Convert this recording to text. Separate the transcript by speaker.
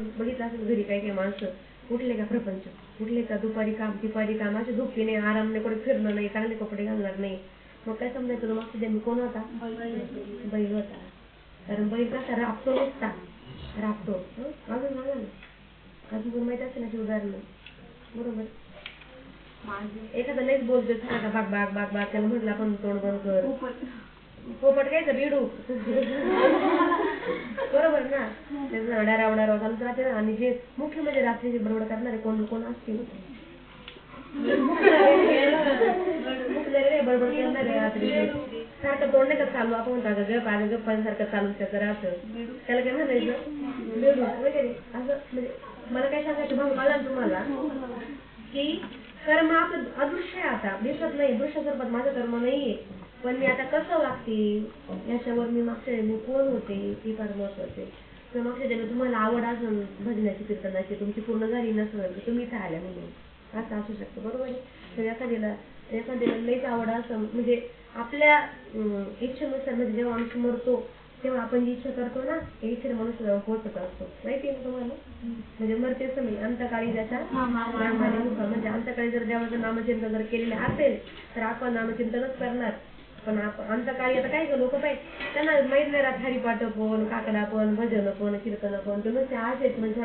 Speaker 1: बघितलं असेल घरी काही काही माणसं उठले का प्रपंच? उठले का दुपारी काम तिपारी काम असे झोपी नाही आराम नाही कुठे फिरणं नाही चांगले कपडे घालणार नाही. मग काय समजायचं तुला मागच्या जन्मी कोण होता? बैल होता. कारण बैल कसा राबतो नुसता. राबतो? अजून सांगा ना अजून कोण माहिती असेल अशी उदाहरणं? बरोबर. एखादा लईच बोलतोय सारखा बाग बाग बाग बाग त्याला म्हटलं आपण तोंड बंद कर. पोपट. काय बिडू. बरोबर ना? त्याचं डाराव डाराव चालूच राहते ना आणि जे मुख्य म्हणजे रात्रीचे बरोबर करणारे कोण कोण असतील? करणारे रात्रीचे सारखं तोंड नाही का चालू. आपण म्हणतो अगं गप अगं गप्प सारखं चालू त्याचं राहतं त्याला काय म्हणायचं? वगैरे असं म्हणजे मला काय सांगायचं भाऊ मला तुम्हाला? की कर्म आपलं अदृश्य आहे आता. दिसत नाही दृश्य स्वरूपात माझं कर्म नाहीये. पण मी आता कसं वागते? याच्यावर मी मागच्या जन्मी कोण होते हे फार महत्वाचं. आहे तर मागच्या जन्मी तुम्हाला आवड असेल भजनाची कीर्तनाची तुमची पूर्ण झाली नसेल तर तुम्ही इथे आल्या म्हणून. असं असू शकतं बरोबर आहे? तर एखाद्याला एखाद्याला लईच आवड असं म्हणजे आपल्या इच्छेनुसार म्हणजे जेव्हा आमची मरतो तेव्हा आपण जी इच्छा करतो ना त्या इच्छेला मनुष्य पोहोचत असतो. माहिती आहे तुम्हाला? म्हणजे मरते समय अंतकाळी त्याचा म्हणजे अंतकाळी जर देवाचं नामचिंतन जर केलेलं असेल तर आपण नामचिंतनच करणार. पण आपण कार्य आता काय लोक पाहिजे त्यांना माहीत नाही राहत हरिपाठ पण काकडा पण भजन पण कीर्तन पण तर नुसते असेच म्हणजे